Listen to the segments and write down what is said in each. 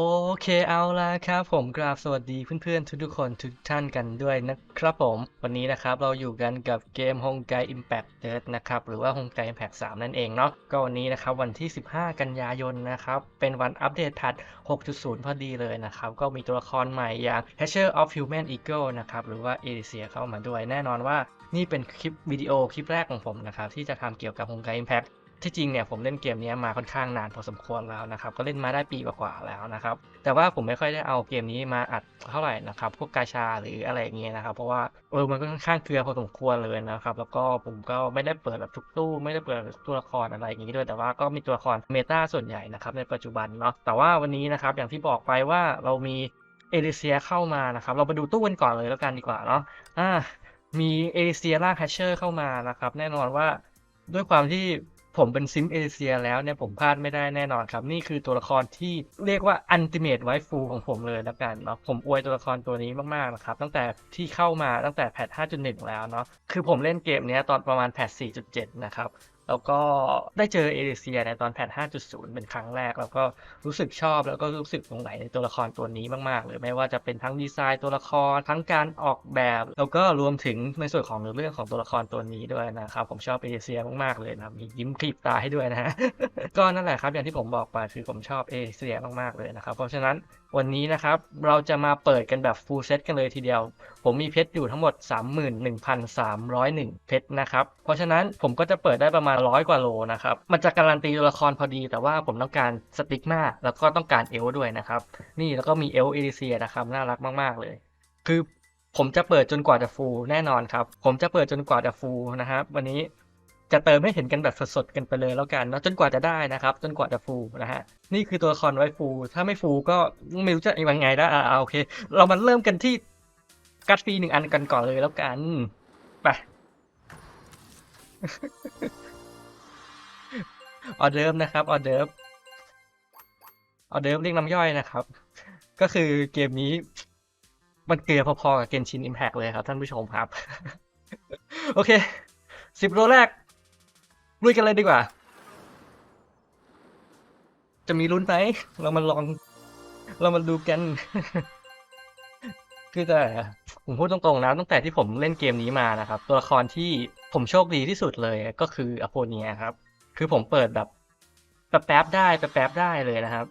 โอเคเอาละครับผมกราบสวัสดีเพื่อนๆ ทุกๆคนทุกท่านกันด้วยนะครับผม วันนี้นะครับเราอยู่กันกับเกม Honkai Impact Third นะครับหรือว่า Honkai Impact 3 นั่นเองเนาะก็วันนี้นะครับวันที่ 15 กันยายนนะครับเป็นวันอัปเดตแพท6.0 พอดีเลยนะครับก็มีตัวละครใหม่อย่าง Hatcher of Human Eagle นะครับหรือว่า e l i s i a เข้ามาด้วยแน่นอนว่านี่เป็นคลิปวิดีโอคลิปแรกของผมนะครับที่จะทำเกี่ยวกับ Honkai Impact ที่จริงเนี่ยผมเล่นเกมนี้มาค่อนข้างนานพอสมควรแล้วนะครับ ก็เล่นมาได้ปีกว่าๆแล้วนะครับ แต่ว่าผมไม่ค่อยได้เอาเกมนี้มาอัดเท่าไหร่นะครับ พวกกาชาหรืออะไรอย่างเงี้ยนะครับ เพราะว่าเออมันก็ค่อนข้างเกลือพอสมควรเลยนะครับ แล้วก็ผมก็ไม่ได้เปิดแบบทุกตู้ไม่ได้เปิดตัวละครอะไรอย่างงี้ด้วย แต่ว่าก็มีตัวละครเมตาส่วนใหญ่นะครับในปัจจุบันเนาะ แต่ว่าวันนี้นะครับอย่างที่บอกไปว่าเรามีเอลิเซียเข้ามานะครับ เราไปดูตู้กันก่อนเลยแล้วกันดีกว่าเนาะ อ่า มีเอลิเซียล่าแฮชเชอร์เข้ามานะครับ แน่นอนว่าด้วยความที่ ผมเป็นซิมเอเชียแล้วเนี่ยผมพลาดไม่ได้แน่นอนครับ นี่คือตัวละครที่เรียกว่าอันติเมตไวฟูของผมเลยแล้วกันเนาะผมอวยตัวละครตัวนี้มากๆนะครับ ตั้งแต่ที่เข้ามาตั้งแต่แพท5.1 แล้วเนาะคือผมเล่นเกมนี้ตอนประมาณแพท4.7 นะครับ แล้วก็ได้เจอเอเชียในตอนแพท 5.0 เป็นครั้งแรก แล้วก็รู้สึกชอบแล้วก็รู้สึกหลงไหลในตัวละครตัวนี้มากๆเลยไม่ว่าจะเป็นทั้งดีไซน์ตัวละครทั้งการออกแบบ แล้วก็รวมถึงในส่วนของเรื่องของตัวละครตัวนี้ด้วยนะครับ ผมชอบเอเชียมากๆเลยนะมียิ้มคลิปตาให้ด้วยนะฮะก็นั่นแหละครับอย่างที่ผมบอกไปคือผมชอบเอเชียมากๆเลยนะครับเพราะฉะนั้นวันนี้นะครับเราจะมาเปิดกันแบบ full set กันเลยทีเดียว ผมมีเพชรอยู่ทั้งหมด 31,301 เพชรนะครับ เพราะฉะนั้นผมก็จะเปิดได้ประมาณร้อยกว่าโลนะครับ มันจะการันตีตัวละครพอดี แต่ว่าผมต้องการสติ๊กมาแล้วก็ต้องการเอลด้วยนะครับ นี่แล้วก็มีเอลเอลิเซียนะครับ น่ารักมาก ๆ เลย คือผมจะเปิดจนกว่าจะฟูลแน่นอนครับ ผมจะเปิดจนกว่าจะฟูลนะครับวันนี้ จะเติมให้เห็นกันแบบสดๆกันไปเลยแล้วกันเนาะจนกว่าจะได้นะครับ จนกว่าจะฟูนะฮะนี่คือตัวละครไว้ฟู ถ้าไม่ฟูก็ไม่รู้จะยังไงได้อ่าโอเค เรามาเริ่มกันที่กัดฟรีหนึ่งอันกันก่อนเลยแล้วกันไปออเดิร์ฟนะครับออเดิร์ฟออเดิร์ฟเรียกน้ำย่อยนะครับ ก็คือเกมนี้ มันเกลือพอๆกับเกนชินอิมแพกเลยครับท่านผู้ชมครับ โอเคสิบโลแรก ลุยกันเลยดีกว่า จะมีลุ้นไหม เรามาลอง เรามาดูกัน คือแต่ผมพูดตรงๆนะตั้งแต่ที่ผมเล่นเกมนี้มานะครับ ตัวละครที่ผมโชคดีที่สุดเลยก็คืออโพเนียครับ คือผมเปิดแบบแป๊บๆได้แป๊บๆได้เลยนะครับ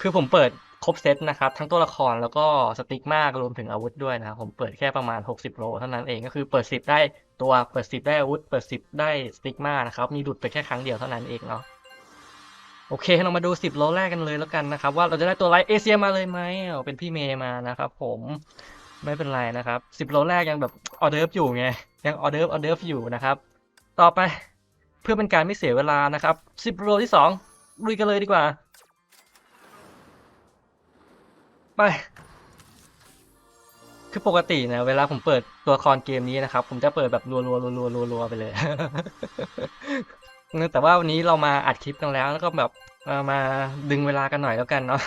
คือผมเปิด ครบเซตนะครับ ทั้งตัวละครแล้วก็สติ๊กมากรวมถึงอาวุธด้วยนะครับผมเปิดแค่ประมาณ 60 โลเท่านั้นเองก็คือเปิด 10 ได้ตัวเปิด 10 ได้อาวุธ เปิด 10 ได้สติ๊กมานะครับ มีดุดไปแค่ครั้งเดียวเท่านั้นเองเนาะโอเคเรามาดู 10 โลแรกกันเลยแล้วกันนะครับ ว่าเราจะได้ตัวไลท์เอเชียมาเลยไหมเอาเป็นพี่เมย์มานะครับผมไม่เป็นไรนะครับ 10 โลแรกยังแบบออเดิร์ฟอยู่ไงยังออเดิร์ฟออเดิร์ฟอยู่นะครับ ต่อไปเพื่อเป็นการไม่เสียเวลานะครับ 10 โลที่2ลุยกันเลยดีกว่า ไป คือปกตินี่ยเวลาผมเปิดตัวละครเกมนี้นะครับ ผมจะเปิดแบบรัวๆรัวๆรัวๆไปเลย แต่ว่าวันนี้เรามาอัดคลิปกันแล้ว แล้วก็แบบมาดึงเวลากันหน่อยแล้วกันเนาะ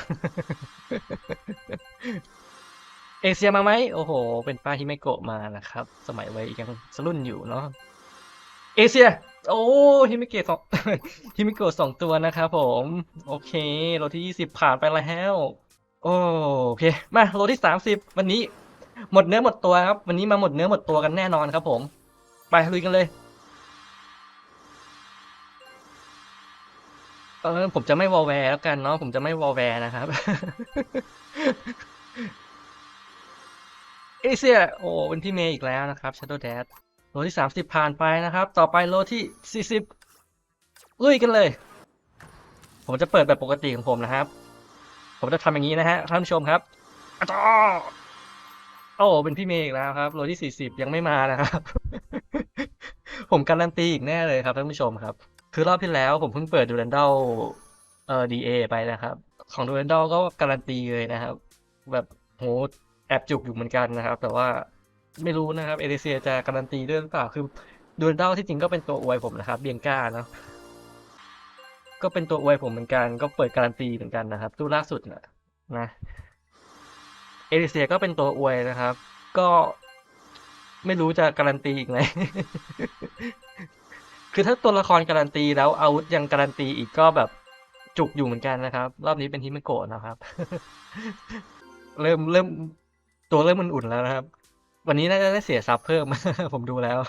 เอเชียมาไหม โอ้โห เป็นป้าฮิเมโกะมานะครับ สมัยวัยยังสรุ่นอยู่เนาะ เอเชีย โอ้ฮิเมเกะสองฮิเมโกะสองตัวนะครับผม โอเคโลที่ยี่สิบผ่านไปแล้ว โอเค มาโลที่สามสิบวันนี้ หมดเนื้อหมดตัวครับ วันนี้มาหมดเนื้อหมดตัวกันแน่นอนครับผม ไปลุยกันเลยเออผมจะไม่วอลแวร์แล้วกันเนาะผมจะไม่วอลแวร์นะครับ เอเชียโอ้เป็นพี่เมย์อีกแล้วนะครับ Shadow Dad โลที่30ผ่านไปนะครับ ต่อไปโลที่40ลุยกันเลย ผมจะเปิดแบบปกติของผมนะครับ ผมจะทำอย่างนี้นะฮะท่านผู้ชมครับอะจ้าโอ้เป็นพี่เมย์อีกแล้วครับโลที่40ยังไม่มานะครับ ผมการันตีอีกแน่เลยครับท่านผู้ชมครับ คือรอบที่แล้วผมเพิ่งเปิดดูรันด a ลเอ่อดีเอไปนะครับ ของดูรันด a ลก็การันตีเลยนะครับ แบบโหแอบจุกอยู่เหมือนกันนะครับ แต่ว่าไม่รู้นะครับเอเดเซียจะการันตีด้วยหรือเปล่าคือดูรันด a ลที่จริงก็เป็นตัวอวยผมนะครับเบียงก้าเนาะ ก็เป็นตัวอวยผมเหมือนกัน ก็เปิดการันตีเหมือนกันนะครับตู้ล่าสุดนะนะเอเดเซียก็เป็นตัวอวยนะครับ ก็ไม่รู้จะการันตีอีกไหมคือถ้าตัวละครการันตีแล้วอาวุธยังการันตีอีกก็แบบจุกอยู่เหมือนกันนะครับ รอบนี้เป็นฮิมโกะนะครับ เริ่มเริ่มตัวเริ่มมันอุ่นแล้วนะครับ วันนี้น่าจะได้เสียซับเพิ่ม ผมดูแล้ว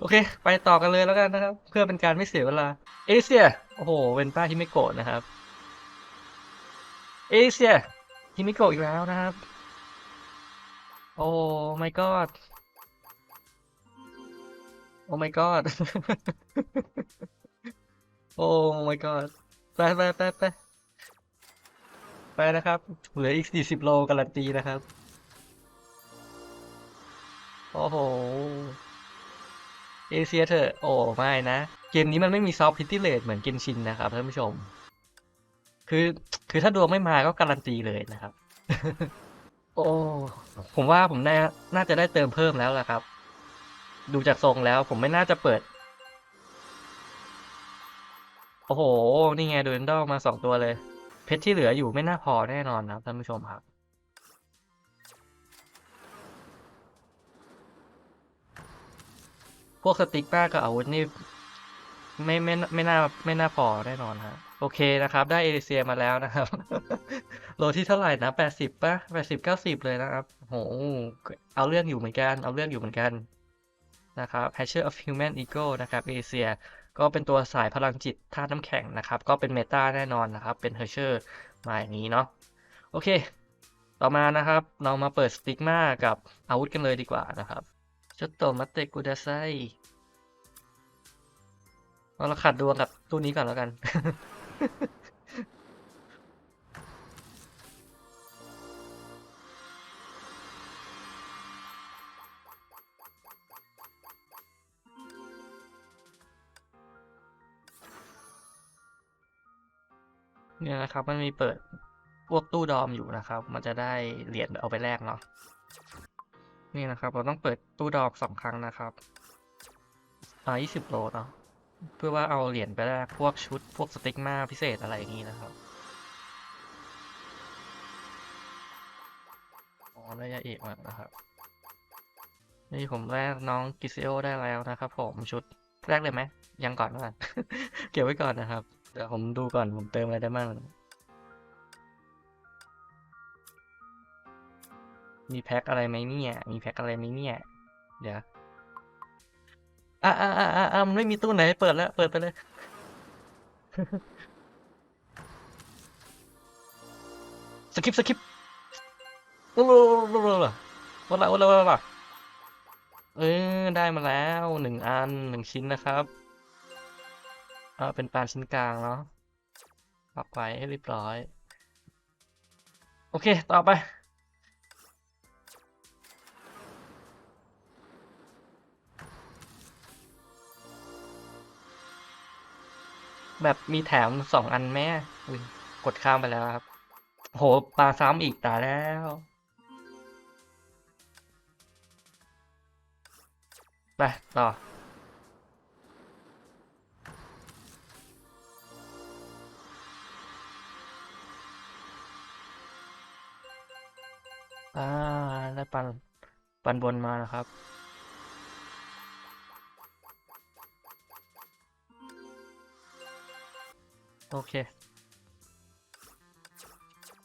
โอเค ไปต่อกันเลยแล้วกันนะครับ เพื่อเป็นการไม่เสียเวลา เอเชีย โอ้โห เวนต้าฮิเมโกะนะครับ เอเชียฮิเมโกะอีกแล้วนะครับ โอ้ my god โอ้ my god โอ้ my god ไปไปไปไปไปนะครับ เหลืออีก40โลการันตีนะครับ โอ้โห เอเชียเถอะ โอ้ไม่นะ เกมนี้มันไม่มีซอฟต์พิติเลตเหมือนเกนชินนะครับท่านผู้ชม คือคือถ้าดวงไม่มาก็การันตีเลยนะครับ โอ้ ผมว่าผมน่าน่าจะได้เติมเพิ่มแล้วล่ะครับ ดูจากทรงแล้วผมไม่น่าจะเปิด โอ้โห นี่ไงโดนดอลมาสองตัวเลย เพชรที่เหลืออยู่ไม่น่าพอแน่นอนนะครับท่านผู้ชมครับ วกสติ๊กบ้ากับอาวุธนี่ไม่ไม่ไม่น่าไม่น่าพอแน่นอนฮะโอเคนะครับ ได้เอเชียมาแล้วนะครับ โลที่เท่าไหร่นะแปดสิบป่ะแปดสิบเก้าสิบเลยนะครับโหเอาเรื่องอยู่เหมือนกัน เอาเรื่องอยู่เหมือนกันนะครับ Hatcher of Human Eagle นะครับเอเชียก็เป็นตัวสายพลังจิตธาตุน้ำแข็งนะครับ ก็เป็นเมตาแน่นอนนะครับ เป็น Hatcher มาอย่างนี้เนาะโอเค ต่อมานะครับ เรามาเปิดสติ๊กมากับอาวุธกันเลยดีกว่านะครับ ちょっと待ってくださいเอาเราขัดดวงกับตู้นี้ก่อนแล้วกัน เนี่ยนะครับ มันมีเปิดพวกตู้ดอมอยู่นะครับ มันจะได้เหรียญเอาไปแลกเนาะ นี่นะครับ เราต้องเปิดตู้ดอกสองครั้งนะครับอ่ายี่สิบโลเนาะเพื่อว่าเอาเหรียญไปแลกพวกชุดพวกสติ๊กมาพิเศษอะไรอย่างนี้นะครับอ๋อได้ยาเอกมานะครับ นี่ผมแลกน้องกิซิโอได้แล้วนะครับ ผมชุดแรกเลยไหมยังก่อนก่อนเก็บไว้ก่อนนะครับ เดี๋ยวผมดูก่อนผมเติมอะไรได้บ้าง มีแพ็กอะไรไหมเนี่ย มีแพ็กอะไรไหมเนี่ย เดี๋ยวอะอะอะอะมันไม่มีตู้ไหนเปิดแล้ว เปิดไปเลย สกิปสกิปโอ้โหวันละวันละวันละเออ ได้มาแล้วหนึ่งอันหนึ่งชิ้นนะครับอ่าเป็นปานชิ้นกลางเนาะปรับไปให้เรียบร้อย โอเค ต่อไป แบบมีแถมสองอันแม่อุ้ยกดข้ามไปแล้วครับ โหปลาซ้ำอีกตาแล้ว ไป ต่อ อ่าได้ปันปันบนมานะครับ โอเค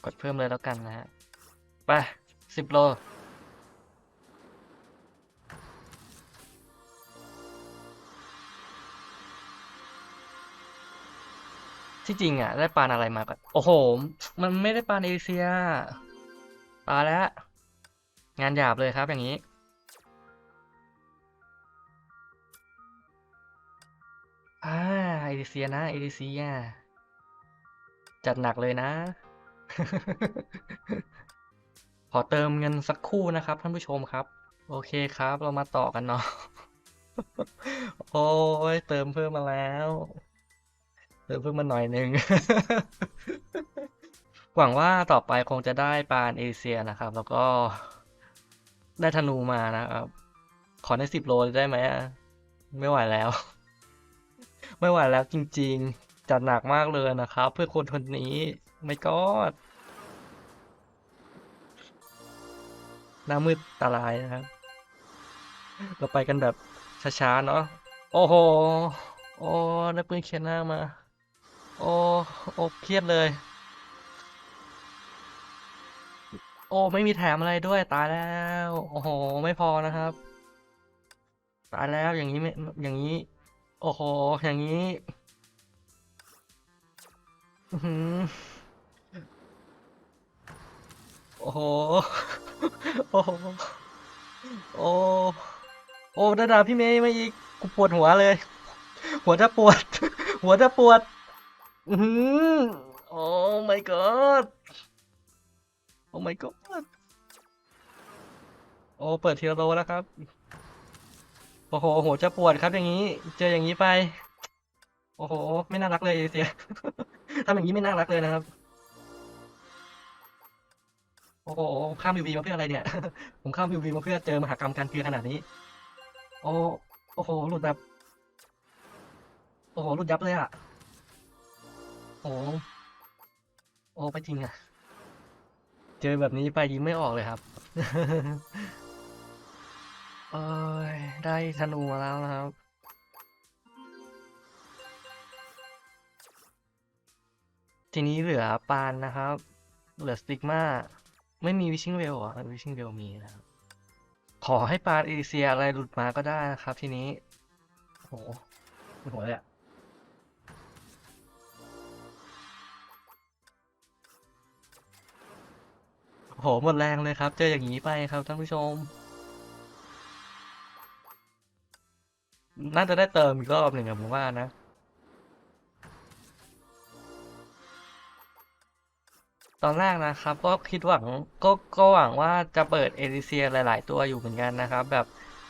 กดเพิ่มเลยแล้วกันนะฮะ ไปสิบโล ที่จริงอะ ได้ปานอะไรมาก่อน โอ้โห มันไม่ได้ปานเอเชียตายแล้ว งานหยาบเลยครับอย่างนี้อ่าเอเชียนะเอเชีย จัดหนักเลยนะ ขอเติมเงินสักคู่นะครับ ท่านผู้ชมครับ โอเคครับ เรามาต่อกันเนาะโอ้ยเติมเพิ่มมาแล้ว เติมเพิ่มมาหน่อยหนึ่งหวังว่าต่อไปคงจะได้ปานเอเชียนะครับ แล้วก็ได้ธนูมานะครับ ขอในสิบโลได้ไหมไม่ไหวแล้ว ไม่ไหวแล้วจริง ๆ จัดหนักมากเลยนะครับ เพื่อคนคนนี้ไม่กอดหน้ามืดตาลายนะครับ เราไปกันแบบช้าๆเนาะโอ้โหโอ้ได้ปืนเคียนหน้ามา โอ้โอ้เครียดเลย โอ้ไม่มีแถมอะไรด้วยตายแล้ว โอ้โหไม่พอนะครับ ตายแล้วอย่างนี้ไม่อย่างนี้ โอ้โหอย่างนี้ โอ้โห โอ้โห โอ้ โอ้ดาดาพี่เมย์มาอีก กูปวดหัวเลย หัวจะปวด หัวจะปวด อือหือโอ้ my god โอ้ my god โอ้ เปิดทีละโลแล้วครับ โอ้โห หัวจะปวดครับอย่างนี้ เจออย่างนี้ไป โอ้โห ไม่น่ารักเลยเอเชีย ทำอย่างนี้ไม่น่ารักเลยนะครับ โอ้โหข้ามยูวีมาเพื่ออะไรเนี่ย ผมข้ามยูวีมาเพื่อเจอมหากรรมการเกลือขนาดนี้ โอ้โอ้โหหลุดแบบ โอ้โหหลุดยับเลยอะโอ้โอ้ไปจริงอะ เจอแบบนี้ไปยิ้มไม่ออกเลยครับเอ้ยได้ธนูมาแล้วนะครับ ทีนี้เหลือปานนะครับ เหลือสติกมาไม่มีวิชิงเวลอะวิชิงเวลมีนะครับ ขอให้ปานเอเชียอะไรหลุดมาก็ได้นะครับ ทีนี้โอ้โหปวดหัวเลยอะโอ้โหหมดแรงเลยครับ เจออย่างนี้ไปครับท่านผู้ชม น่าจะได้เติมอีกรอบหนึ่งอะผมว่านะ ตอนแรกนะครับ ก็คิดหวังก็ก็หวังว่าจะเปิดเอลิเซียหลาย ๆ ตัวอยู่เหมือนกันนะครับ แบบ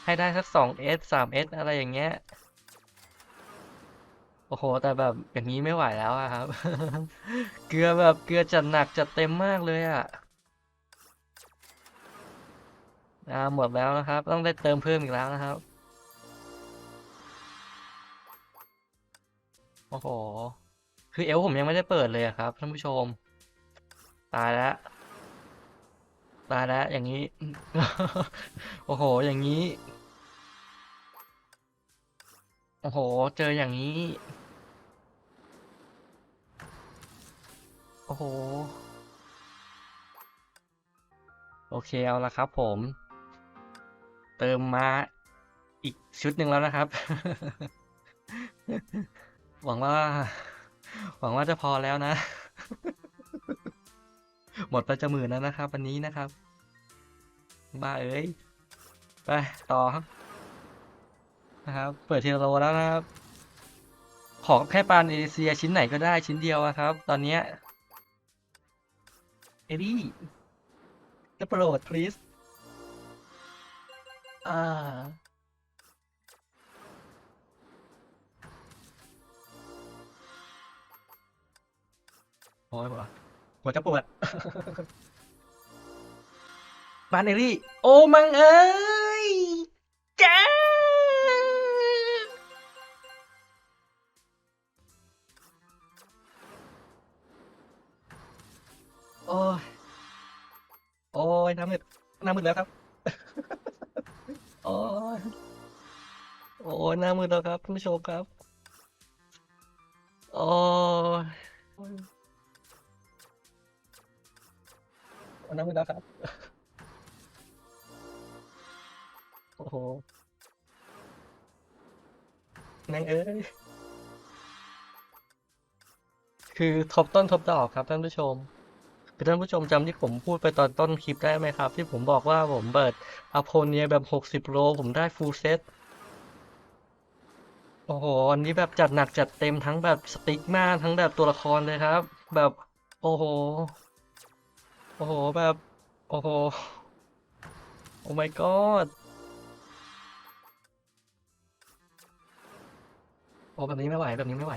ให้ได้สักสองเอสสามเอสอะไรอย่างเงี้ย โอ้โห แต่แบบอย่างนี้ไม่ไหวแล้วอะครับ เกลือแบบเกลือจัดหนักจัดเต็มมากเลยอะอ่าหมดแล้วนะครับ ต้องได้เติมเพิ่มอีกแล้วนะครับ โอ้โห คือเอลผมยังไม่ได้เปิดเลยครับท่านผู้ชม ตายแล้วตายแล้วอย่างนี้ โอ้โห อย่างนี้ โอ้โห เจออย่างนี้ โอ้โห โอเคเอาละครับผม เติมมาอีกชุดหนึ่งแล้วนะครับ หวังว่า หวังว่าจะพอแล้วนะ หมดไปจะหมื่นแล้วนะครับ วันนี้นะครับ บ้าเอ้ย ไปต่อครับ นะครับ เปิดเทโลแล้วนะครับ ขอแค่ปานเอเชียชิ้นไหนก็ได้ชิ้นเดียวอะครับ ตอนเนี้ยเอรี่จะโปรด please อ่าโอ้ยหัว หัวจะปวดบานเอรี่ โอ้มังเอ้ยจ้าโอ้ยโอ้ยน้ำมืดน้ำมืดแล้วครับ โอ้ยโอ้ยน้ามืดแล้วครับท่านผู้ชมครับ โอ้ย โอ้ยหน้ามืดแล้วครับ โอ้โหแม่งเอ้ย คือทบต้นทบดอกครับท่านผู้ชมคือท่านผู้ชมจำที่ผมพูดไปตอนต้นคลิปได้ไหมครับ ที่ผมบอกว่าผมเปิดอโพเนียแบบหกสิบโล ผมได้ฟูลเซตโอ้โหอันนี้แบบจัดหนักจัดเต็มทั้งแบบสติ๊กมาทั้งแบบตัวละครเลยครับ แบบ โอ้โห อ้โห แบบ โอ้โห โอ้ my god โอ้แบบนี้ไม่ไหว แบบนี้ไม่ไหว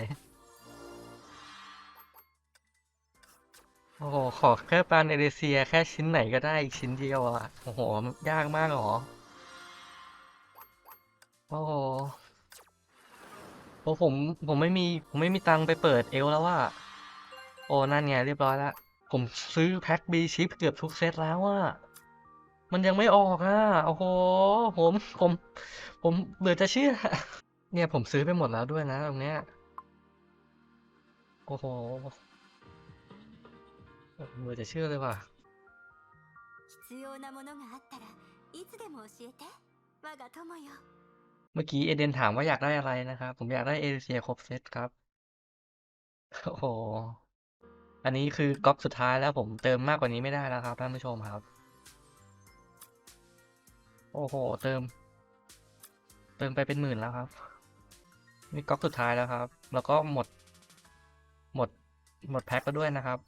โอ้โห ขอแค่ปานเอเดเซีย แค่ชิ้นไหนก็ได้อีกชิ้นเดียวอะ โอ้โห ยากมากหรอ โอ้โหโอ้ผม ผมไม่มี ผมไม่มีตังไปเปิดเอลแล้วว่า โอ้ นั่นไงเรียบร้อยแล้ว ผมซื้อแพ็คบีชิปเกือบทุกเซตแล้วอะมันยังไม่ออกอะโอ้โห ผมผม ผมเบื่อจะเชื่อ เนี่ยผมซื้อไปหมดแล้วด้วยนะตรงเนี้ย โอ้โหเบื่อจะเชื่อเลยว่ะเมื่อกี้เอเดนถามว่าอยากได้อะไรนะครับ ผมอยากได้เอเซียครบเซตครับ โอ้โห อันนี้คือก๊อกสุดท้ายแล้วผมเติมมากกว่านี้ไม่ได้แล้วครับท่านผู้ชมครับ โอ้โห เติม เติมไปเป็นหมื่นแล้วครับ นี่ก๊อกสุดท้ายแล้วครับ แล้วก็หมด หมด หมดแพ็คแล้วด้วยนะครับ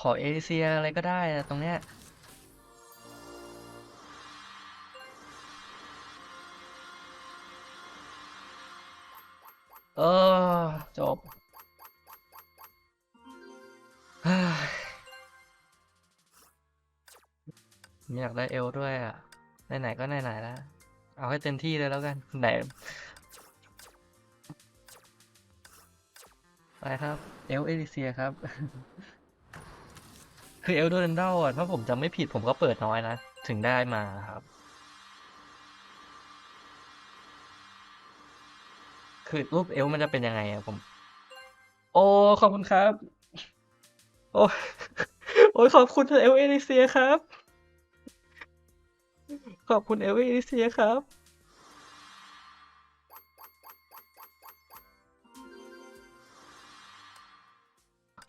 ขอเอเชียอะไรก็ได้ตรงเนี้ย เออ จบเฮ้ยอยากได้เอลด้วยอะ ไหนๆก็ไหนๆแล้ว เอาให้เต็มที่เลยแล้วกัน ไหน ไปครับ เอลเอลิเซียครับ คือเอลโดเรนเดลอะ ถ้าผมจำไม่ผิดผมก็เปิดน้อยนะ ถึงได้มาครับ คือรูปเอลมันจะเป็นยังไงอะผม โอ้ ขอบคุณครับ โอ้โอ้ยขอบคุณเอลเอลิเซียครับ ขอบคุณเอลเอลิเซียครับ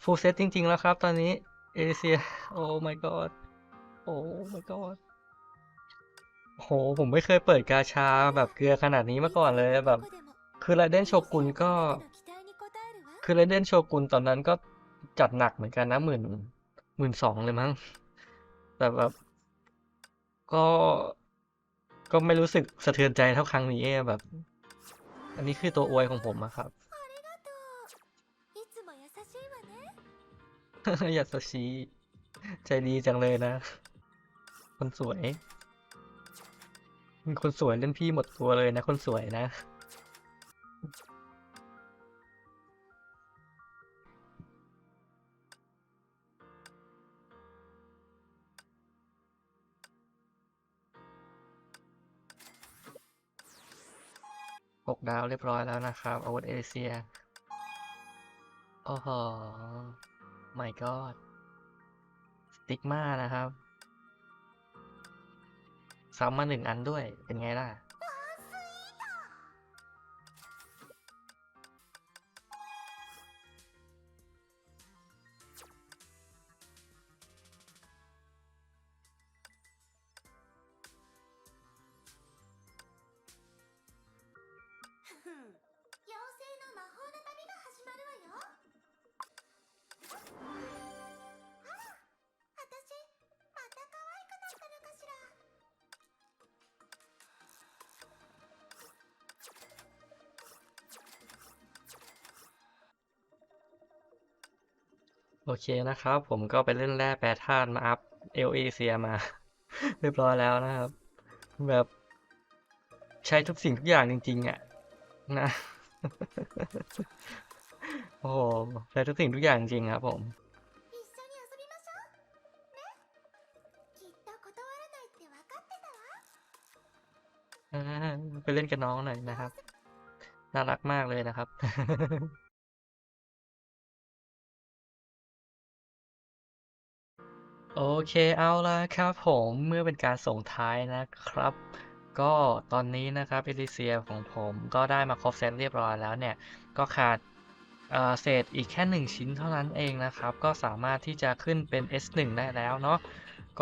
ฟูลเซตจริง ๆ แล้วครับตอนนี้เอลิเซีย โอ้ my god โอ้ my god โห ผมไม่เคยเปิดกาชาแบบเกลือขนาดนี้มาก่อนเลยแบบ คือไรเดนโชกุนก็ คือไรเดนโชกุนตอนนั้นก็จัดหนักเหมือนกันนะหมื่นหมื่นสองเลยมั้ง แต่แบบ ก็ ก็ไม่รู้สึกสะเทือนใจเท่าครั้งนี้แบบ อันนี้คือตัวอวยของผมอะครับอยากจะชีใจดีจังเลยนะ คนสวย คนสวยเล่นพี่หมดตัวเลยนะ คนสวยนะ ดาวเรียบร้อยแล้วนะครับอาวุธเอเชียโอ้โห my god สติกมานะครับซ้ำมาหนึ่งอันด้วยเป็นไงล่ะ 妖精の魔法の旅が始まるわよあら私また可愛くなったのかしら โอเคนะครับ ผมก็ไปเล่นแร่แปรธาตุมาอัพเอลเอเซียมา เรียบร้อยแล้วนะครับ แบบใช้ทุกสิ่งทุกอย่างจริงๆอ่ะ นะโอ้โหใช้ทุกสิ่งทุกอย่างจริงครับผมไปเล่นกับน้องหน่อยนะครับ น่ารักมากเลยนะครับโอเคเอาละครับผมเมื่อเป็นการส่งท้ายนะครับ ก็ตอนนี้นะครับเอลิเซียของผมก็ได้มาครบเซตเรียบร้อยแล้วเนี่ย ก็ขาดเศษอีกแค่ 1 ชิ้นเท่านั้นเองนะครับ ก็สามารถที่จะขึ้นเป็น S1 ได้แล้วเนาะ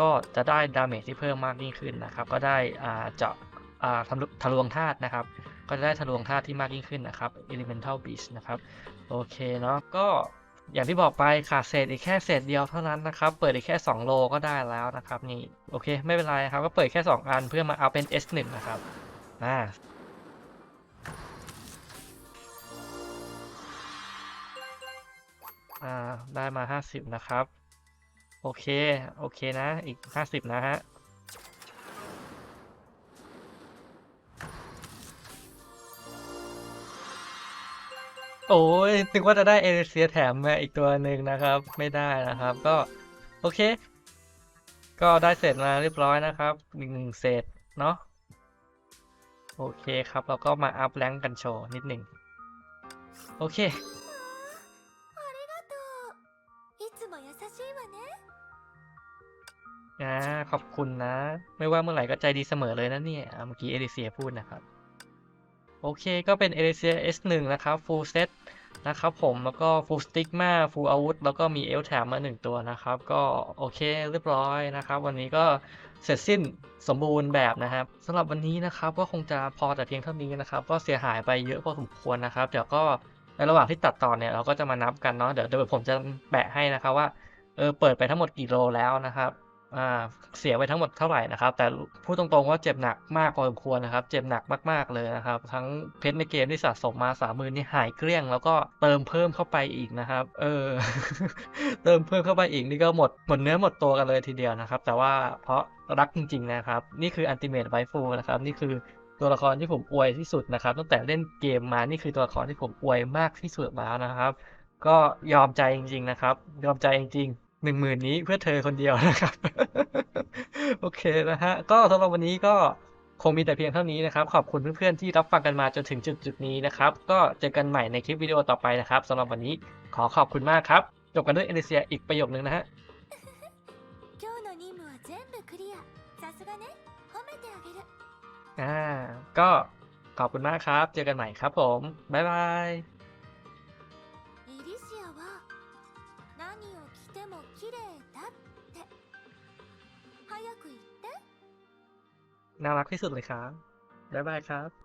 ก็จะได้ดาเมจที่เพิ่มมากยิ่งขึ้นนะครับ ก็ได้เจาะทะลุทะลวงธาตุนะครับ ก็จะได้ทะลวงธาตุที่มากยิ่งขึ้นนะครับ Elemental Beast นะครับ โอเคเนาะก็ อย่างที่บอกไปขาดเศษอีกแค่เศษเดียวเท่านั้นนะครับ เปิดอีกแค่ 2 โลก็ได้แล้วนะครับนี่โอเค ไม่เป็นไรครับก็เปิดแค่ 2 อันเพื่อมาเอาเป็น S1 นะครับอ่าอ่าได้มา 50 นะครับ โอเค โอเคนะ อีก 50 นะฮะ โอ้ยนึกว่าจะได้เอเซียแถมมาอีกตัวหนึ่งนะครับ ไม่ได้นะครับ ก็โอเค ก็ได้เสร็จมาเรียบร้อยนะครับหนึ่งเศษเนาะโอเคครับ เราก็มาอัพแรงกันโชว์นิดหนึ่งโอเคอ่าขอบคุณนะ ไม่ว่าเมื่อไหร่ก็ใจดีเสมอเลยนะเนี่ย เมื่อกี้เอลิเซียพูดนะครับ โอเคก็เป็นเอลิเซีย S1 นะครับ full set นะครับผมแล้วก็ full stigma full อาวุธแล้วก็มีเอลแถมมาหนึ่งตัวนะครับ ก็โอเคเรียบร้อยนะครับ วันนี้ก็เสร็จสิ้นสมบูรณ์แบบนะครับสำหรับวันนี้นะครับก็คงจะพอแต่เพียงเท่านี้นะครับ ก็เสียหายไปเยอะพอสมควรนะครับเดี๋ยวก็ในระหว่างที่ตัดต่อเนี่ยเราก็จะมานับกันเนาะเดี๋ยวเดี๋ยวผมจะแปะให้นะครับว่าเออเปิดไปทั้งหมดกี่โลแล้วนะครับ เสียไปทั้งหมดเท่าไหร่นะครับ แต่พูดตรงๆว่าเจ็บหนักมากพอสมควรนะครับ เจ็บหนักมากๆเลยนะครับ ทั้งเพชรในเกมที่สะสมมาสามหมื่นนี่หายเกลี้ยง แล้วก็เติมเพิ่มเข้าไปอีกนะครับ เออ เติมเพิ่มเข้าไปอีกนี่ก็หมดหมดเนื้อหมดตัวกันเลยทีเดียวนะครับ แต่ว่าเพราะรักจริง ๆ นะครับ นี่คืออันติเม e ไวฟูนะครับ นี่คือตัวละครที่ผมอวยที่สุดนะครับ ตั้งแต่เล่นเกมมานี่คือตัวละครที่ผมอวยมากที่สุดแล้วนะครับ ก็ยอมใจจริง ๆ นะครับ ยอมใจจริงๆ หนึ่งหมื่นนี้เพื่อเธอคนเดียวนะครับ โอเคนะฮะ ก็สำหรับวันนี้ก็คงมีแต่เพียงเท่านี้นะครับ ขอบคุณเพื่อนๆที่รับฟังกันมาจนถึงจุดจุดนี้นะครับ ก็เจอกันใหม่ในคลิปวิดีโอต่อไปนะครับสำหรับวันนี้ขอขอบคุณมากครับ จบกันด้วยเอเนเซียอีกประโยคนึงนะฮะอ่าก็ขอบคุณมากครับ เจอกันใหม่ครับผม บ๊ายบาย น่ารักที่สุดเลยครับ บ๊ายบายครับ